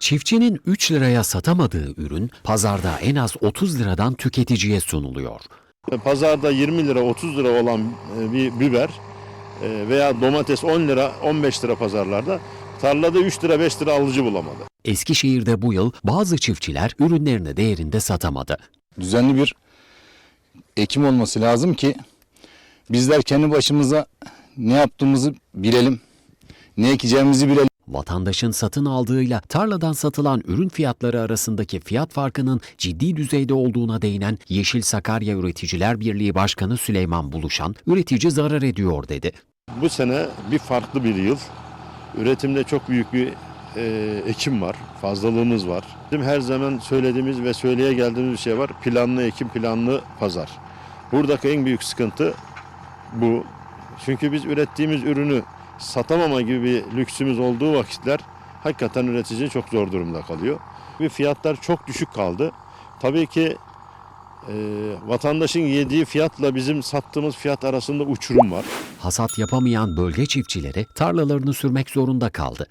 Çiftçinin 3 liraya satamadığı ürün pazarda en az 30 liradan tüketiciye sunuluyor. Pazarda 20 lira 30 lira olan e, bir biber e, veya domates 10 lira 15 lira pazarlarda tarlada 3 lira 5 lira alıcı bulamadı. Eskişehir'de bu yıl bazı çiftçiler ürünlerini değerinde satamadı. düzenli bir ekim olması lazım ki bizler kendi başımıza ne yaptığımızı bilelim. Ne ekeceğimizi bilelim. Vatandaşın satın aldığıyla tarladan satılan ürün fiyatları arasındaki fiyat farkının ciddi düzeyde olduğuna değinen Yeşil Sakarya Üreticiler Birliği Başkanı Süleyman Buluşan, üretici zarar ediyor dedi. Bu sene bir farklı bir yıl. Üretimde çok büyük bir e, ekim var, fazlalığımız var. Bizim her zaman söylediğimiz ve söyleye geldiğimiz bir şey var. Planlı ekim, planlı pazar. Buradaki en büyük sıkıntı bu. Çünkü biz ürettiğimiz ürünü satamama gibi bir lüksümüz olduğu vakitler hakikaten üretici çok zor durumda kalıyor. Ve fiyatlar çok düşük kaldı. Tabii ki e, vatandaşın yediği fiyatla bizim sattığımız fiyat arasında uçurum var. Hasat yapamayan bölge çiftçileri tarlalarını sürmek zorunda kaldı.